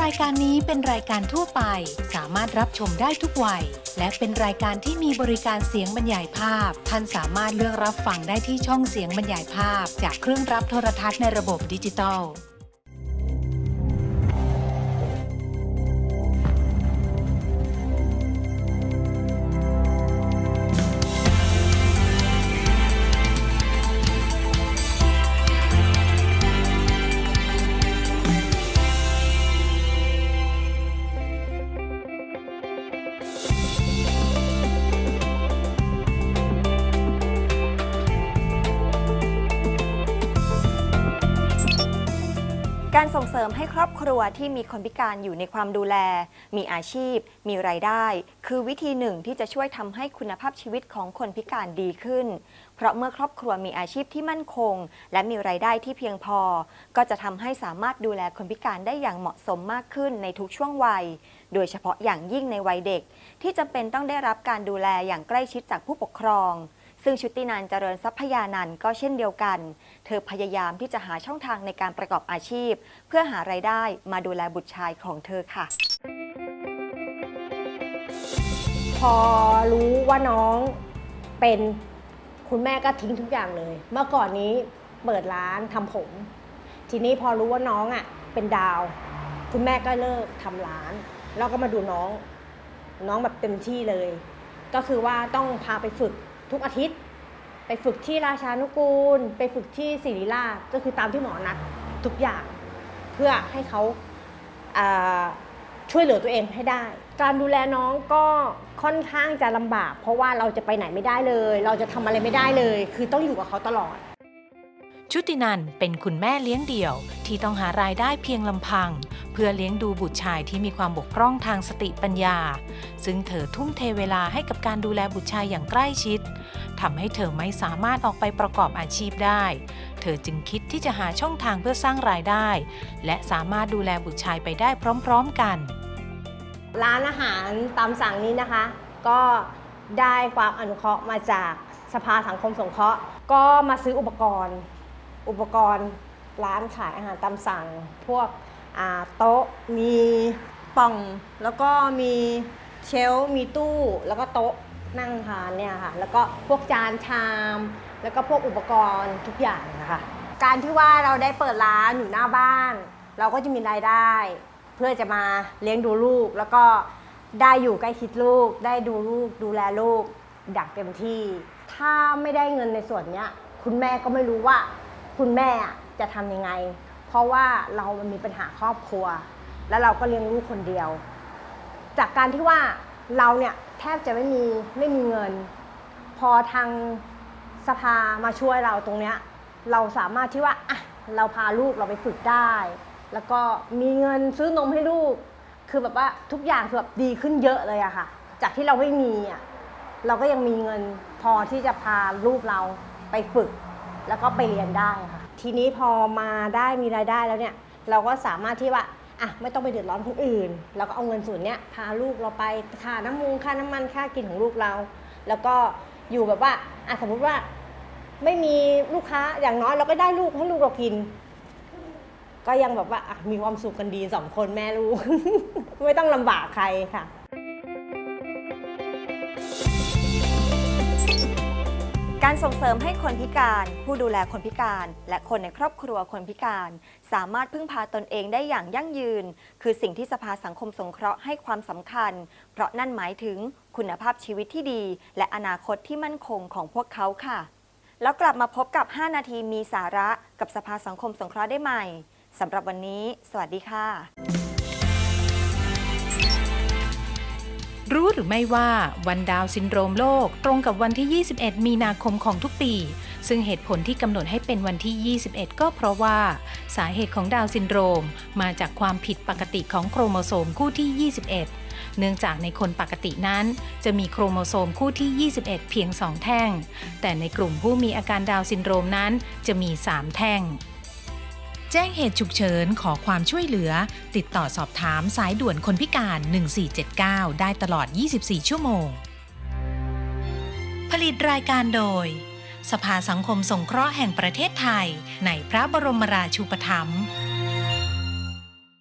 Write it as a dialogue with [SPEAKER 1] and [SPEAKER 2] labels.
[SPEAKER 1] รายการนี้เป็นรายการทั่วไป สามารถรับชมได้ทุกวัย และเป็นรายการที่มีบริการเสียงบรรยายภาพ ท่านสามารถเลือกรับฟังได้ที่ช่องเสียงบรรยายภาพ จากเครื่องรับโทรทัศน์ในระบบดิจิตอล
[SPEAKER 2] การส่งเสริมให้ครอบครัวที่มีคนพิการอยู่ในความดูแล มีอาชีพ มีรายได้ คือวิธีหนึ่งที่จะช่วยทำให้คุณภาพชีวิตของคนพิการดีขึ้น เพราะเมื่อครอบครัวมีอาชีพที่มั่นคง และมีรายได้ที่เพียงพอ ก็จะทำให้สามารถดูแลคนพิการได้อย่างเหมาะสมมากขึ้นในทุกช่วงวัย โดยเฉพาะอย่างยิ่งในวัยเด็ก ที่จำเป็นต้องได้รับการดูแลอย่างใกล้ชิดจากผู้ปกครอง ซึ่งชุตินันเจริญทรัพยานันก็เช่นเดียวกัน เธอพยายามที่จะหาช่องทางในการประกอบอาชีพ เพื่อหารายได้มาดูแลบุตรชายของเธอค่ะ
[SPEAKER 3] พอรู้ว่าน้องเป็นคุณแม่ก็ทิ้งทุกอย่างเลย เมื่อก่อนนี้เปิดร้านทำผม ทีนี้พอรู้ว่าน้องอะเป็นดาว คุณแม่ก็เลิกทำร้าน แล้วก็มาดูน้อง น้องแบบเต็มที่เลย ก็คือว่าต้องพาไปฝึก ทุกอาทิตย์ ไปฝึกที่ราชานุกูล ไปฝึกที่ศิริราชก็คือตามที่หมอนัดทุกอย่างเพื่อให้เขาาช่วยเหลือตัวเองให้ได้ การดูแลน้องก็ค่อนข้างจะลำบาก เพราะว่าเราจะไปไหนไม่ได้เลย เราจะทำอะไรไม่ได้เลย คือต้องอยู่กับเขาตลอด
[SPEAKER 1] ชุตินันเป็นคุณแม่เลี้ยงเดี่ยว ที่ต้องหารายได้เพียงลำพัง เพื่อเลี้ยงดูบุตรชายที่มีความบกพร่องทางสติปัญญา ซึ่งเธอทุ่มเทเวลาให้กับการดูแลบุตรชายอย่างใกล้ชิดทำให้เธอไม่สามารถออกไปประกอบอาชีพได้ เธอจึงคิดที่จะหาช่องทางเพื่อสร้างรายได้ และสามารถดูแลบุตรชายไปได้พร้อม ๆกัน
[SPEAKER 3] ร้านอาหารตามสั่งนี้นะคะ ก็ได้ความอนุเคราะห์มาจากสภาสังคมสงเคราะห์ ก็มาซื้ออุปกรณ์ อุปกรณ์ร้านขายอาหารตามสั่ง พวกโต๊ะมีป่อง แล้วก็มีเชลมีตู้แล้วก็โต๊ะนั่งทานเนี่ยค่ะแล้วก็พวกจานชาม แล้วก็พวกอุปกรณ์ทุกอย่างนะคะการที่ว่าเราได้เปิดร้านอยู่หน้าบ้าน เราก็จะมีรายได้ เพื่อจะมาเลี้ยงดูลูก แล้วก็ได้อยู่ใกล้ชิดลูก ได้ดูลูก ดูแลลูกอย่างเต็มที่ ถ้าไม่ได้เงินในส่วนนี้คุณแม่ก็ไม่รู้ว่า คุณแม่จะทำยังไง เพราะว่าเรามันมีปัญหาครอบครัว แล้วเราก็เลี้ยงลูกคนเดียว จากการที่ว่าเราเนี่ยแทบจะไม่มีไม่มีเงิน พอทางสภามาช่วยเราตรงเนี้ยเราสามารถที่ว่าอะเราพาลูกเราไปฝึกได้ แล้วก็มีเงินซื้อนมให้ลูก คือแบบว่าทุกอย่างคือแบบดีขึ้นเยอะเลยอะค่ะ จากที่เราไม่มีอะเราก็ยังมีเงินพอที่จะพาลูกเราไปฝึก แล้วก็ไปเรียนได้ค่ะ ทีนี้พอมาได้มีรายได้แล้วเนี่ย เราก็สามารถที่ว่าอะไม่ต้องไปเดือดร้อนคนอื่นเราก็เอาเงินส่วนเนี้ยพาลูกเราไปค่าน้ำมูกค่าน้ำมันค่ากินของลูกเรา แล้วก็อยู่แบบว่าอะสมมติว่าไม่มีลูกค้าอย่างน้อยเราก็ได้ลูกให้ลูกเรากิน ก็ยังแบบว่าอะมีความสุขกันดีสองคนแม่ลูก ไม่ต้องลำบากใครค่ะ
[SPEAKER 2] การส่งเสริมให้คนพิการ ผู้ดูแลคนพิการ และคนในครอบครัวคนพิการ สามารถพึ่งพาตนเองได้อย่างยั่งยืน คือสิ่งที่สภาสังคมสงเคราะห์ให้ความสำคัญ เพราะนั่นหมายถึงคุณภาพชีวิตที่ดี และอนาคตที่มั่นคงของพวกเขาค่ะ แล้วกลับมาพบกับ 5 นาทีมีสาระกับสภาสังคมสงเคราะห์ได้ใหม่สำหรับวันนี้ สวัสดีค่ะ
[SPEAKER 1] รู้หรือไม่ว่าวันดาวซินโดรมโลกตรงกับวันที่ 21 มีนาคมของทุกปี ซึ่งเหตุผลที่กำหนดให้เป็นวันที่ 21 ก็เพราะว่า สาเหตุของดาวซินโดรมมาจากความผิดปกติของโครโมโซมคู่ที่ 21 เนื่องจากในคนปกตินั้น จะมีโครโมโซมคู่ที่ 21 เพียง 2 แท่ง แต่ในกลุ่มผู้มีอาการดาวซินโดรมนั้นจะมี 3 แท่ง แจ้งเหตุฉุกเฉินขอความช่วยเหลือ ติดต่อสอบถามสายด่วนคนพิการ 1479 ได้ตลอด 24 ชั่วโมง ผลิตรายการโดย สภาสังคมสงเคราะห์แห่งประเทศไทย ในพระบรมราชูปถัมภ์